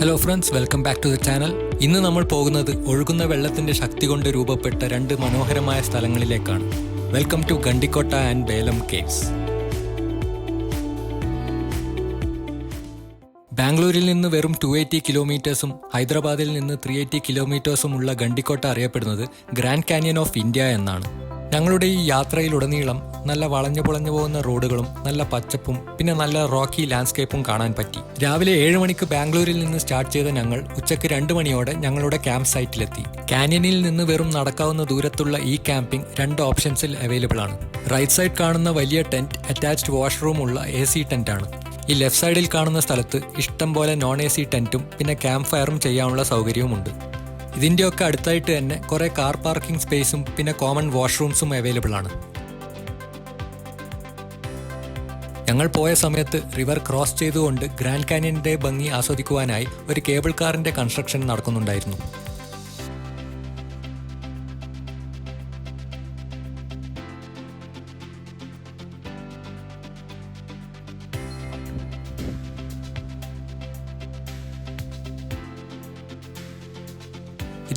Hello friends welcome back to the channel ഇന്ന് നമ്മൾ പോകുന്നത് ഒഴുകുന്ന വെള്ളത്തിന്റെ ശക്തി കൊണ്ട് രൂപപ്പെട്ട രണ്ട് മനോഹരമായ സ്ഥലങ്ങളിലേക്കാണ്. Welcome to Gandikota and Belum caves ബാംഗ്ലൂരിൽ നിന്ന് വെറും ടു എയ്റ്റി കിലോമീറ്റേഴ്സും ഹൈദരാബാദിൽ നിന്ന് ത്രീ എയ്റ്റി കിലോമീറ്റേഴ്സും ഉള്ള ഗണ്ടിക്കോട്ട അറിയപ്പെടുന്നത് ഗ്രാൻഡ് കാനിയൻ ഓഫ് ഇന്ത്യ എന്നാണ്. ഞങ്ങളുടെ ഈ യാത്രയിലുടനീളം നല്ല വളഞ്ഞു പുളഞ്ഞു പോകുന്ന റോഡുകളും നല്ല പച്ചപ്പും പിന്നെ നല്ല റോക്കി ലാൻഡ്സ്കേപ്പും കാണാൻ പറ്റി. രാവിലെ ഏഴ് മണിക്ക് ബാംഗ്ലൂരിൽ നിന്ന് സ്റ്റാർട്ട് ചെയ്ത ഞങ്ങൾ ഉച്ചയ്ക്ക് രണ്ട് മണിയോടെ ഞങ്ങളുടെ ക്യാമ്പ് സൈറ്റിലെത്തി. കാനിയനിൽ നിന്ന് വെറും നടക്കാവുന്ന ദൂരത്തുള്ള ഈ ക്യാമ്പിംഗ് രണ്ട് ഓപ്ഷൻസിൽ അവൈലബിൾ ആണ്. റൈറ്റ് സൈഡ് കാണുന്ന വലിയ ടെന്റ് അറ്റാച്ച്ഡ് വാഷ്റൂം ഉള്ള എ സി ടെന്റ് ഈ ലെഫ്റ്റ് സൈഡിൽ കാണുന്ന സ്ഥലത്ത് ഇഷ്ടം പോലെ നോൺ എ സി ടെന്റും പിന്നെ ക്യാമ്പ് ഫയറും ചെയ്യാനുള്ള സൗകര്യവുമുണ്ട്. ഇതിന്റെയൊക്കെ അടുത്തായിട്ട് തന്നെ കുറേ കാർ പാർക്കിംഗ് സ്പേസും പിന്നെ കോമൺ വാഷ്റൂംസും അവൈലബിൾ ആണ്. ഞങ്ങൾ പോയ സമയത്ത് റിവർ ക്രോസ് ചെയ്തുകൊണ്ട് ഗ്രാൻഡ് കാനിയന്റെ ഭംഗി ആസ്വദിക്കുവാനായി ഒരു കേബിൾ കാറിന്റെ കൺസ്ട്രക്ഷൻ നടക്കുന്നുണ്ടായിരുന്നു.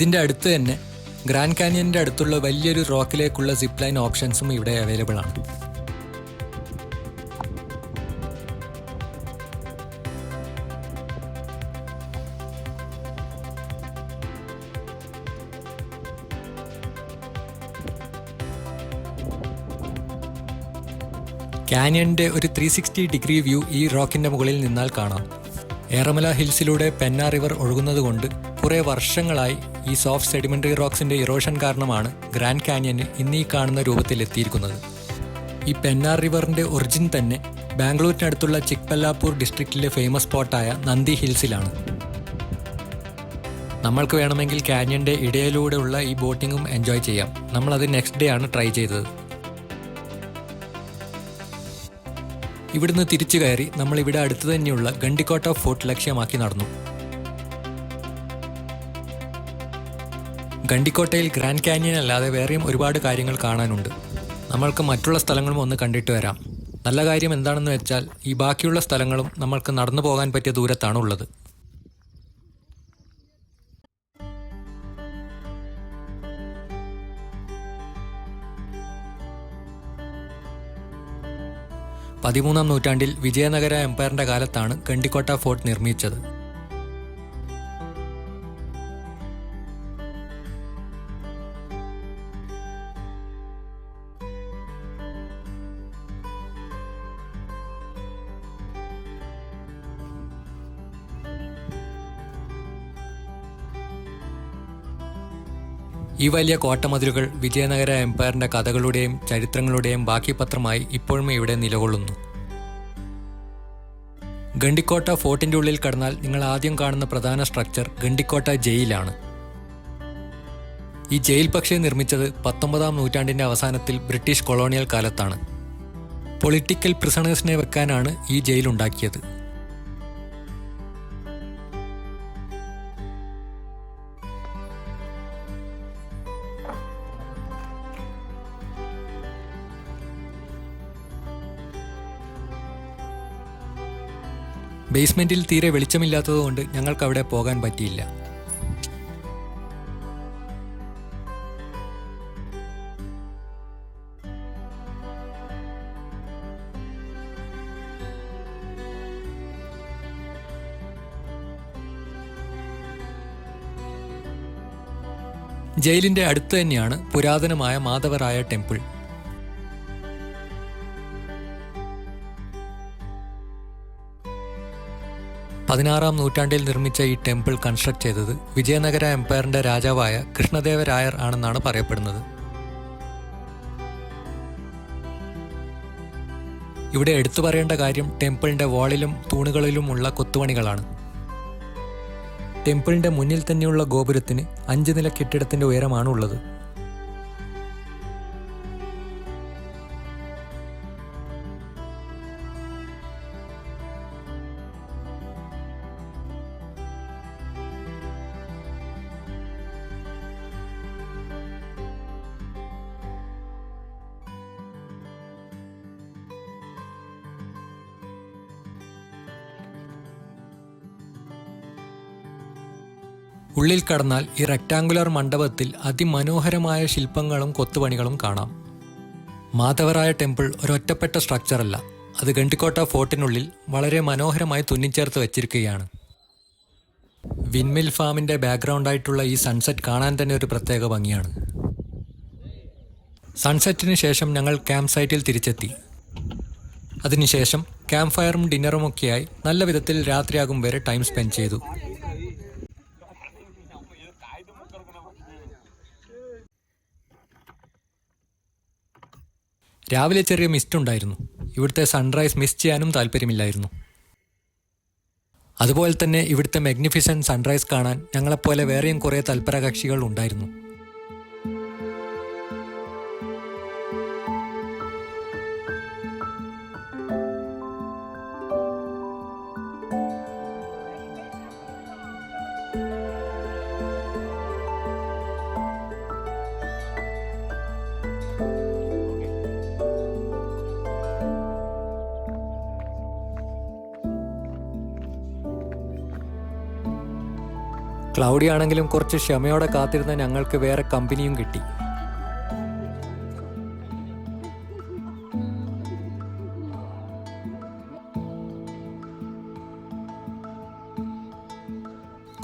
ഇതിന്റെ അടുത്ത് തന്നെ ഗ്രാൻഡ് കാനിയന്റെ അടുത്തുള്ള വലിയൊരു റോക്കിലേക്കുള്ള സിപ്പ് ലൈൻ ഓപ്ഷൻസും ഇവിടെ അവൈലബിൾ ആണ്. കാനിയന്റെ ഒരു ത്രീ സിക്സ്റ്റി ഡിഗ്രി വ്യൂ ഈ റോക്കിന്റെ മുകളിൽ നിന്നാൽ കാണാം. ഏറമല ഹിൽസിലൂടെ പെന്ന റിവർ ഒഴുകുന്നതുകൊണ്ട് കുറേ വർഷങ്ങളായി ഈ സോഫ്റ്റ് സെഡിമെന്ററി റോക്സിന്റെ ഇറോഷൻ കാരണമാണ് ഗ്രാൻഡ് കാനിയന് ഇന്ന് കാണുന്ന രൂപത്തിൽ എത്തിയിരിക്കുന്നത്. ഈ പെന്നാർ റിവറിന്റെ ഒറിജിൻ തന്നെ ബാംഗ്ലൂരിനടുത്തുള്ള ചിക്പല്ലാപ്പൂർ ഡിസ്ട്രിക്റ്റിലെ ഫേമസ് സ്പോട്ടായ നന്ദി ഹിൽസിലാണ് നമ്മൾക്ക് വേണമെങ്കിൽ കാനിയന്റെ ഇടയിലൂടെയുള്ള ഈ ബോട്ടിങ്ങും എൻജോയ് ചെയ്യാം. നമ്മളത് നെക്സ്റ്റ് ഡേ ആണ് ട്രൈ ചെയ്തത്. ഇവിടുന്ന് തിരിച്ചു കയറി നമ്മൾ ഇവിടെ അടുത്ത് തന്നെയുള്ള ഗണ്ടിക്കോട്ട ഫോർട്ട് ലക്ഷ്യമാക്കി നടന്നു. ഗണ്ടിക്കോട്ടയിൽ ഗ്രാൻഡ് കാന്യൻ അല്ലാതെ വേറെയും ഒരുപാട് കാര്യങ്ങൾ കാണാനുണ്ട്. നമ്മൾക്ക് മറ്റുള്ള സ്ഥലങ്ങളും ഒന്ന് കണ്ടിട്ട് വരാം. നല്ല കാര്യം എന്താണെന്ന് വെച്ചാൽ ഈ ബാക്കിയുള്ള സ്ഥലങ്ങളും നമ്മൾക്ക് നടന്നു പോകാൻ പറ്റിയ ദൂരത്താണ് ഉള്ളത് പതിമൂന്നാം നൂറ്റാണ്ടിൽ വിജയനഗര എംപയറിന്റെ കാലത്താണ് ഗണ്ടിക്കോട്ട ഫോർട്ട് നിർമ്മിച്ചത്. ഈ വലിയ കോട്ടമതിലുകൾ വിജയനഗര എംപയറിന്റെ കഥകളുടെയും ചരിത്രങ്ങളുടെയും ബാക്കി പത്രമായി ഇപ്പോഴും ഇവിടെ നിലകൊള്ളുന്നു. ഗണ്ടിക്കോട്ട ഫോർട്ടിന്റെ ഉള്ളിൽ കടന്നാൽ നിങ്ങൾ ആദ്യം കാണുന്ന പ്രധാന സ്ട്രക്ചർ ഗണ്ടിക്കോട്ട ജയിലാണ്. ഈ ജയിൽ പക്ഷേ നിർമ്മിച്ചത് പത്തൊമ്പതാം നൂറ്റാണ്ടിന്റെ അവസാനത്തിൽ ബ്രിട്ടീഷ് കൊളോണിയൽ കാലത്താണ്. പൊളിറ്റിക്കൽ പ്രിസണേഴ്സിനെ വെക്കാനാണ് ഈ ജയിൽ ഉണ്ടാക്കിയത്. ബേസ്മെന്റിൽ തീരെ വെളിച്ചമില്ലാത്തതുകൊണ്ട് ഞങ്ങൾക്ക് അവിടെ പോകാൻ പറ്റിയില്ല. ജയിലിന്റെ അടുത്ത് തന്നെയാണ് പുരാതനമായ മാധവരായ ടെമ്പിൾ. പതിനാറാം നൂറ്റാണ്ടിൽ നിർമ്മിച്ച ഈ ടെമ്പിൾ കൺസ്ട്രക്ട് ചെയ്തത് വിജയനഗര എംപയറിന്റെ രാജാവായ കൃഷ്ണദേവരായർ ആണെന്നാണ് പറയപ്പെടുന്നത്. ഇവിടെ എടുത്തു പറയേണ്ട കാര്യം ടെമ്പിളിന്റെ വാളിലും തൂണുകളിലുമുള്ള കൊത്തുപണികളാണ്. ടെമ്പിളിന്റെ മുന്നിൽ തന്നെയുള്ള ഗോപുരത്തിന് അഞ്ച് നില കെട്ടിടത്തിന്റെ ഉയരമാണ് ഉള്ളത്. ഉള്ളിൽ കടന്നാൽ ഈ റെക്ടാങ്കുലർ മണ്ഡപത്തിൽ അതിമനോഹരമായ ശില്പങ്ങളും കൊത്തുപണികളും കാണാം. മാധവരായ ടെമ്പിൾ ഒരൊറ്റപ്പെട്ട സ്ട്രക്ചറല്ല അത് ഗണ്ടിക്കോട്ട ഫോർട്ടിനുള്ളിൽ വളരെ മനോഹരമായി തുന്നിച്ചേർത്ത് വെച്ചിരിക്കുകയാണ്. വിൻമിൽ ഫാമിന്റെ ബാക്ക്ഗ്രൗണ്ടായിട്ടുള്ള ഈ സൺസെറ്റ് കാണാൻ തന്നെ ഒരു പ്രത്യേക ഭംഗിയാണ്. സൺസെറ്റിന് ശേഷം ഞങ്ങൾ ക്യാമ്പ് സൈറ്റിൽ തിരിച്ചെത്തി. അതിനുശേഷം ക്യാമ്പ് ഫയറും ഡിന്നറും ഒക്കെയായി നല്ല വിധത്തിൽ രാത്രിയാകും വരെ ടൈം സ്പെൻഡ് ചെയ്തു. രാവിലെ ചെറിയ മിസ്റ്റ് ഉണ്ടായിരുന്നു. ഇവിടുത്തെ സൺറൈസ് മിസ് ചെയ്യാനും താല്പര്യമില്ലായിരുന്നു. അതുപോലെ തന്നെ ഇവിടുത്തെ മാഗ്നിഫിസന്റ് സൺറൈസ് കാണാൻ ഞങ്ങളെപ്പോലെ വേറെയും കുറേ തൽപരകക്ഷികൾ ഉണ്ടായിരുന്നു. ക്ലൗഡി ആണെങ്കിലും കുറച്ച് ക്ഷമയോടെ കാത്തിരുന്ന ഞങ്ങൾക്ക് വേറെ കമ്പനിയും കിട്ടി.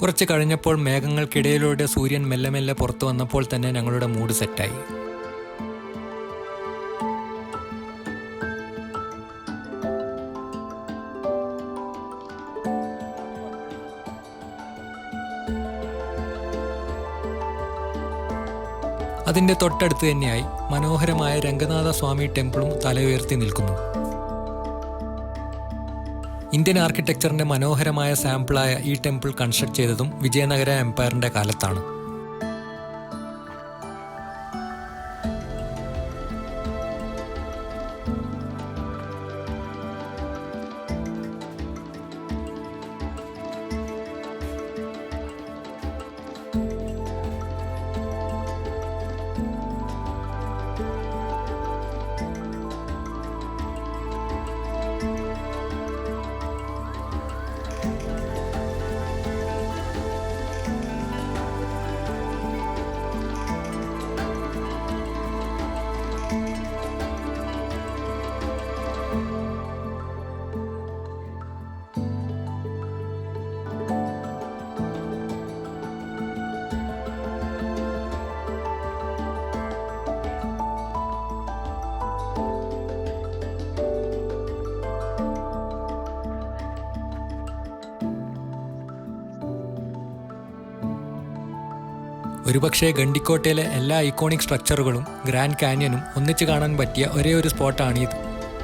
കുറച്ച് കഴിഞ്ഞപ്പോൾ മേഘങ്ങൾക്കിടയിലൂടെ സൂര്യൻ മെല്ലെ മെല്ലെ പുറത്തു വന്നപ്പോൾ തന്നെ ഞങ്ങളുടെ മൂഡ് സെറ്റായി അതിന്റെ തൊട്ടടുത്ത് തന്നെയായി മനോഹരമായ രംഗനാഥ സ്വാമി ടെമ്പിളും തലയുയർത്തി നിൽക്കുന്നു. ഇന്ത്യൻ ആർക്കിടെക്ചറിന്റെ മനോഹരമായ സാമ്പിളായ ഈ ടെമ്പിൾ കൺസ്ട്രക്ട് ചെയ്തതും വിജയനഗര എംപയറിന്റെ കാലത്താണ്. ഒരുപക്ഷെ ഗണ്ടിക്കോട്ടയിലെ എല്ലാ ഐക്കോണിക് സ്ട്രക്ചറുകളും ഗ്രാൻഡ് കാന്യനും ഒന്നിച്ച് കാണാൻ പറ്റിയ ഒരേ ഒരു സ്പോട്ടാണ് ഇത്.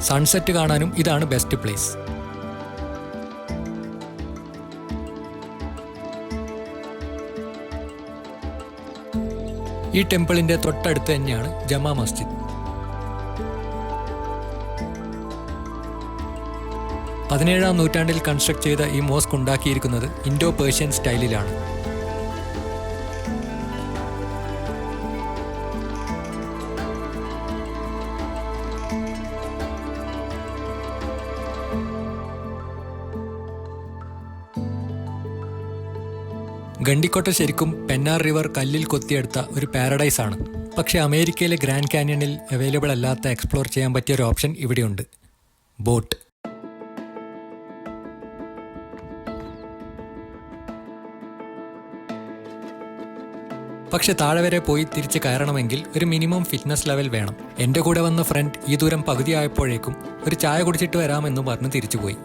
സൺസെറ്റ് കാണാനും ഇതാണ് ബെസ്റ്റ് പ്ലേസ്. ഈ ടെമ്പിളിന്റെ തൊട്ടടുത്ത് തന്നെയാണ് ജമാ മസ്ജിദ്. പതിനേഴാം നൂറ്റാണ്ടിൽ കൺസ്ട്രക്ട് ചെയ്ത ഈ മോസ്ക് ഉണ്ടാക്കിയിരിക്കുന്നത് ഇൻഡോ പേർഷ്യൻ സ്റ്റൈലിലാണ്. ഗണ്ടിക്കോട്ട ശരിക്കും പെന്നാർ റിവർ കല്ലിൽ കൊത്തിയെടുത്ത ഒരു പാരഡൈസ് ആണ്. പക്ഷെ അമേരിക്കയിലെ ഗ്രാൻഡ് കാന്യണിൽ അവൈലബിൾ അല്ലാത്ത എക്സ്പ്ലോർ ചെയ്യാൻ പറ്റിയ ഒരു ഓപ്ഷൻ ഇവിടെയുണ്ട്. ബോട്ട് പക്ഷെ താഴെ വരെ പോയി തിരിച്ച് കയറണമെങ്കിൽ ഒരു മിനിമം ഫിറ്റ്നസ് ലെവൽ വേണം. എന്റെ കൂടെ വന്ന ഫ്രണ്ട് ഈ ദൂരം പകുതിയായപ്പോഴേക്കും ഒരു ചായ കുടിച്ചിട്ട് വരാമെന്ന് പറഞ്ഞ് തിരിച്ചുപോയി.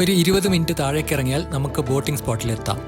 ഒരു ഇരുപത് മിനിറ്റ് താഴേക്കിറങ്ങിയാൽ നമുക്ക് ബോട്ടിംഗ് സ്പോട്ടിലെത്താം.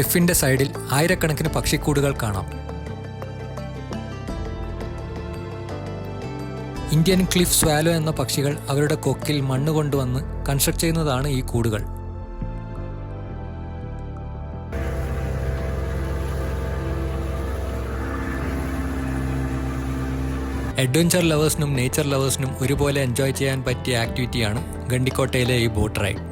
ക്ലിഫിന്റെ സൈഡിൽ ആയിരക്കണക്കിന് പക്ഷിക്കൂടുകൾ കാണാം. ഇന്ത്യൻ ക്ലിഫ് സ്വാലോ എന്ന പക്ഷികൾ അവരുടെ കൊക്കിൽ മണ്ണ് കൊണ്ടുവന്ന് കൺസ്ട്രക്ട് ചെയ്യുന്നതാണ് ഈ കൂടുകൾ. അഡ്വഞ്ചർ ലവേഴ്സിനും നേച്ചർ ലവേഴ്സിനും ഒരുപോലെ എൻജോയ് ചെയ്യാൻ പറ്റിയ ആക്ടിവിറ്റിയാണ് ഗണ്ടിക്കോട്ടയിലെ ഈ ബോട്ട് റൈഡ്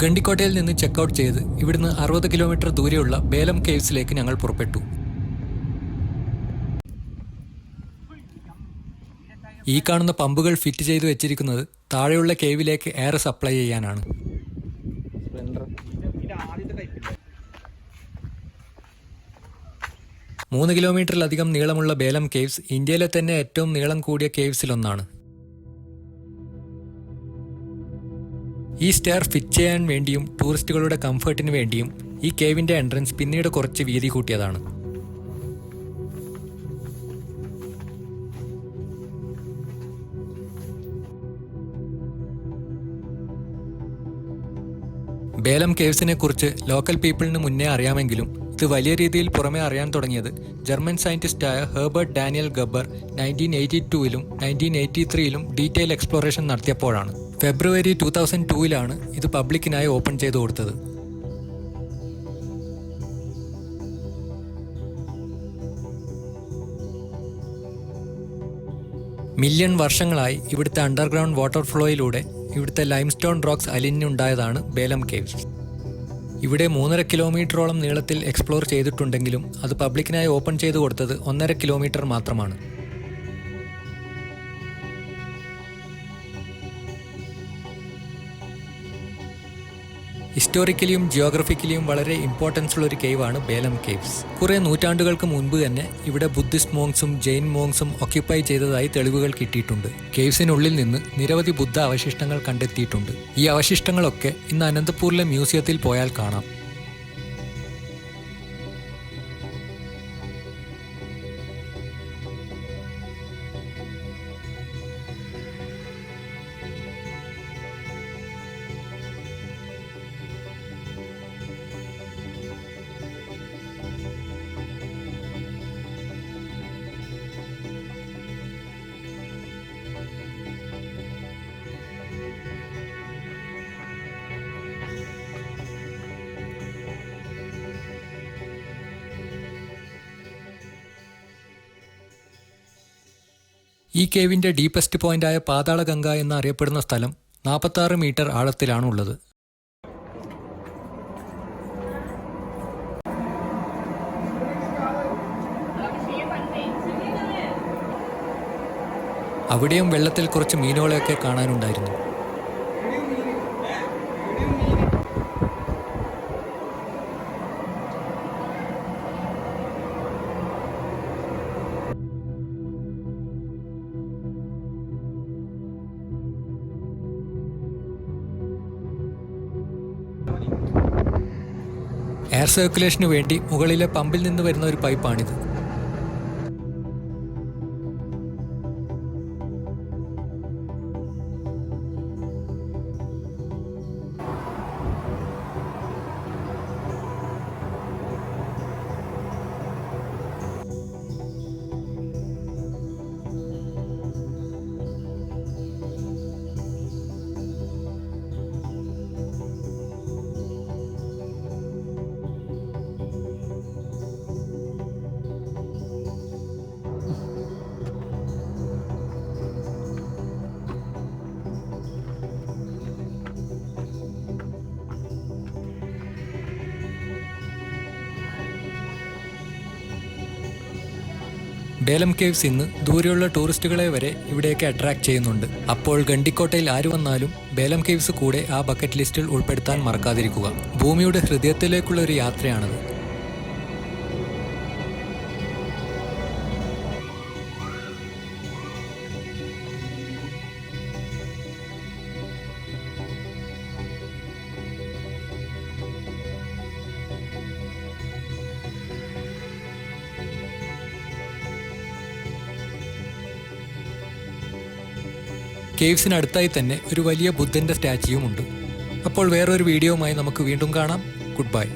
ഗണ്ടിക്കോട്ടയിൽ നിന്ന് ചെക്കൗട്ട് ചെയ്ത് ഇവിടുന്ന് അറുപത് കിലോമീറ്റർ ദൂരെയുള്ള ബേലം കേവ്സിലേക്ക് ഞങ്ങൾ പുറപ്പെട്ടു. ഈ കാണുന്ന പമ്പുകൾ ഫിറ്റ് ചെയ്തു വെച്ചിരിക്കുന്നത് താഴെയുള്ള കേവിലേക്ക് എയർ സപ്ലൈ ചെയ്യാനാണ്. മൂന്ന് കിലോമീറ്ററിലധികം നീളമുള്ള ബേലം കേവ്സ് ഇന്ത്യയിലെ തന്നെ ഏറ്റവും നീളം കൂടിയ കേവ്സിലൊന്നാണ് ഈ സ്റ്റെയർ ഫിറ്റ് ചെയ്യാൻ വേണ്ടിയും ടൂറിസ്റ്റുകളുടെ കംഫർട്ടിന് വേണ്ടിയും ഈ കേവിന്റെ എൻട്രൻസ് പിന്നീട് കുറച്ച് വീതി കൂട്ടിയതാണ്. ബേലം കേവ്സിനെ കുറിച്ച് ലോക്കൽ പീപ്പിളിന് മുന്നേ അറിയാമെങ്കിലും ഇത് വലിയ രീതിയിൽ പുറമേ അറിയാൻ തുടങ്ങിയത് ജർമ്മൻ സയന്റിസ്റ്റായ Herbert Daniel Gabbar nineteen eighty ടൂവിലും നയന്റീൻ എയ്റ്റി ത്രീയിലും ഡീറ്റെയിൽ എക്സ്പ്ലോറേഷൻ നടത്തിയപ്പോഴാണ്. ഫെബ്രുവരി ടു തൗസൻഡ് ടൂവിലാണ് ഇത് പബ്ലിക്കിനായി ഓപ്പൺ ചെയ്തു കൊടുത്തത്. മില്യൺ വർഷങ്ങളായി ഇവിടുത്തെ അണ്ടർഗ്രൗണ്ട് വാട്ടർ ഫ്ലോയിലൂടെ ഇവിടുത്തെ ലൈംസ്റ്റോൺ റോക്സ് അലിഞ്ഞുണ്ടായതാണ് ബേലം കേവ്സ് ഇവിടെ മൂന്നര കിലോമീറ്ററോളം നീളത്തിൽ എക്സ്പ്ലോർ ചെയ്തിട്ടുണ്ടെങ്കിലും അത് പബ്ലിക്കിനായി ഓപ്പൺ ചെയ്തു കൊടുത്തത് ഒന്നര കിലോമീറ്റർ മാത്രമാണ്. ഹിസ്റ്റോറിക്കലിയും ജിയോഗ്രഫിക്കലിയും വളരെ ഇമ്പോർട്ടൻസ് ഉള്ള ഒരു കേവാണ് ബേലം കേവ്സ് കുറേ നൂറ്റാണ്ടുകൾക്ക് മുൻപ് തന്നെ ഇവിടെ ബുദ്ധിസ്റ്റ് മോങ്സും ജെയിൻ മോങ്സും ഒക്യുപ്പൈ ചെയ്തതായി തെളിവുകൾ കിട്ടിയിട്ടുണ്ട്. കേവ്സിനുള്ളിൽ നിന്ന് നിരവധി ബുദ്ധ അവശിഷ്ടങ്ങൾ കണ്ടെത്തിയിട്ടുണ്ട്. ഈ അവശിഷ്ടങ്ങളൊക്കെ ഇന്ന് അനന്തപൂരിലെ മ്യൂസിയത്തിൽ പോയാൽ കാണാം. ഈ കേവിന്റെ ഡീപ്പസ്റ്റ് പോയിന്റായ പാതാളഗംഗ എന്ന് അറിയപ്പെടുന്ന സ്ഥലം നാൽപ്പത്താറ് മീറ്റർ ആഴത്തിലാണുള്ളത്. അവിടെയും വെള്ളത്തിൽ കുറച്ച് മീനുകളെയൊക്കെ കാണാനുണ്ടായിരുന്നു. സർക്കുലേഷന് വേണ്ടി മുകളിലെ പമ്പിൽ നിന്ന് വരുന്ന ഒരു പൈപ്പാണിത്. ബേലം കേവ്സ് ഇന്ന് ദൂരെയുള്ള ടൂറിസ്റ്റുകളെ വരെ ഇവിടേക്ക് അട്രാക്ട് ചെയ്യുന്നുണ്ട്. അപ്പോൾ ഗണ്ടിക്കോട്ടയിൽ ആര് വന്നാലും ബേലം കേവ്സ് കൂടെ ആ ബക്കറ്റ് ലിസ്റ്റിൽ ഉൾപ്പെടുത്താൻ മറക്കാതിരിക്കുക. ഭൂമിയുടെ ഹൃദയത്തിലേക്കുള്ള ഒരു യാത്രയാണത്. കേവ്സിനടുത്തായി തന്നെ ഒരു വലിയ ബുദ്ധന്റെ സ്റ്റാച്യൂവും ഉണ്ട് അപ്പോൾ വേറൊരു വീഡിയോയുമായി നമുക്ക് വീണ്ടും കാണാം. Good bye